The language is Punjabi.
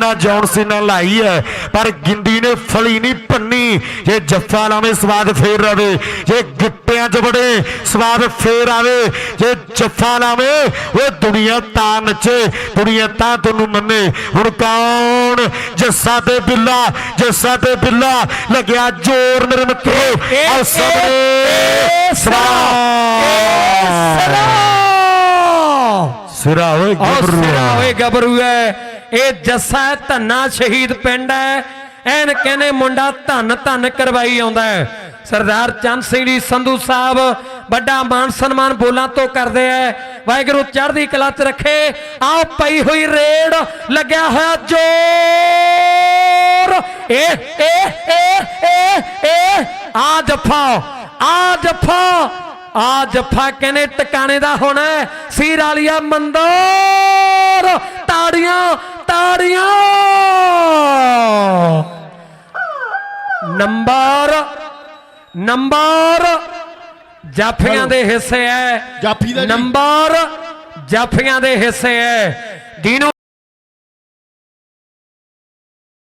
ਜਿੰਨਾ ਜੌਨ ਸੀਨਾ ਲਾਈ ਹੈ ਪਰ ਗਿੰਦੀ ਨੇ ਫਲੀ ਨਹੀਂ ਪੰਨੀ। ਜੇ ਜੱਫਾ ਲਾਵੇਂ ਸਵਾਦ ਫੇਰ ਰਵੇ ਜੇ ਗਿੱਟਿਆਂ 'ਚ ਬੜੇ ਸਵਾਦ ਫੇਰ ਆਵੇ। ਜੇ ਜੱਫਾ ਲਾਵੇਂ ਉਹ ਦੁਨੀਆ ਤਾਂ ਨੱਚੇ ਦੁਨੀਆ ਤਾਂ ਤੈਨੂੰ ਮੰਨੇ। ਹੁਣ ਕੌਣ ਜੱਸਾ ਤੇ ਬਿੱਲਾ ਜੱਸਾ ਤੇ ਬਿੱਲਾ ਲੱਗਿਆ ਜ਼ੋਰ ਮੇਰੇ ਮਿੱਤਰੋ ਆ ਸਾਹਮਣੇ ਸਰਾ। ਸਿਰਾ। ਓਏ ਗੱਭਰੂ ਹੈ ਇਹ ਜੱਸਾ ਧੰਨਾ ਸ਼ਹੀਦ ਪਿੰਡ ਹੈ। ਐਨ ਕਹਿੰਦੇ ਮੁੰਡਾ ਧੰਨ ਧੰਨ ਕਰਵਾਈ ਆਉਂਦਾ ਹੈ। ਸਰਦਾਰ ਚੰਦ ਸਿੰਘ ਜੀ, ਸੰਧੂ ਸਾਹਿਬ, ਵੱਡਾ ਮਾਨ ਸਨਮਾਨ ਬੋਲਾਂ ਤੋਂ ਕਰਦੇ ਐ ਵਾਹਿਗੁਰੂ ਚੜ੍ਹਦੀ ਕਲਾ ਚ ਰੱਖੇ। ਆਹ ਪਈ ਹੋਈ ਰੇਡ ਲੱਗਿਆ ਹੋਇਆ ਜੋਰ। ਏ ਏ ਏ ਏ ਏ, ਆ ਜੱਫਾ ਆ ਜੱਫਾ। ਆ ਜੱਫਾ ਕਹਿੰਦੇ ਟਿਕਾਣੇ ਦਾ ਹੋਣਾ ਸੀਰ ਵਾਲੀਆ ਮੰਦੋ ਨੰਬਰ ਨੰਬਰ ਜਾਫੀਆਂ ਦੇ ਹਿੱਸੇ ਹੈ ਜਾਫੀ ਦਾ ਜੀ। ਨੰਬਰ ਜਾਫੀਆਂ ਦੇ ਹਿੱਸੇ ਹੈ ਜਿਹਨੂੰ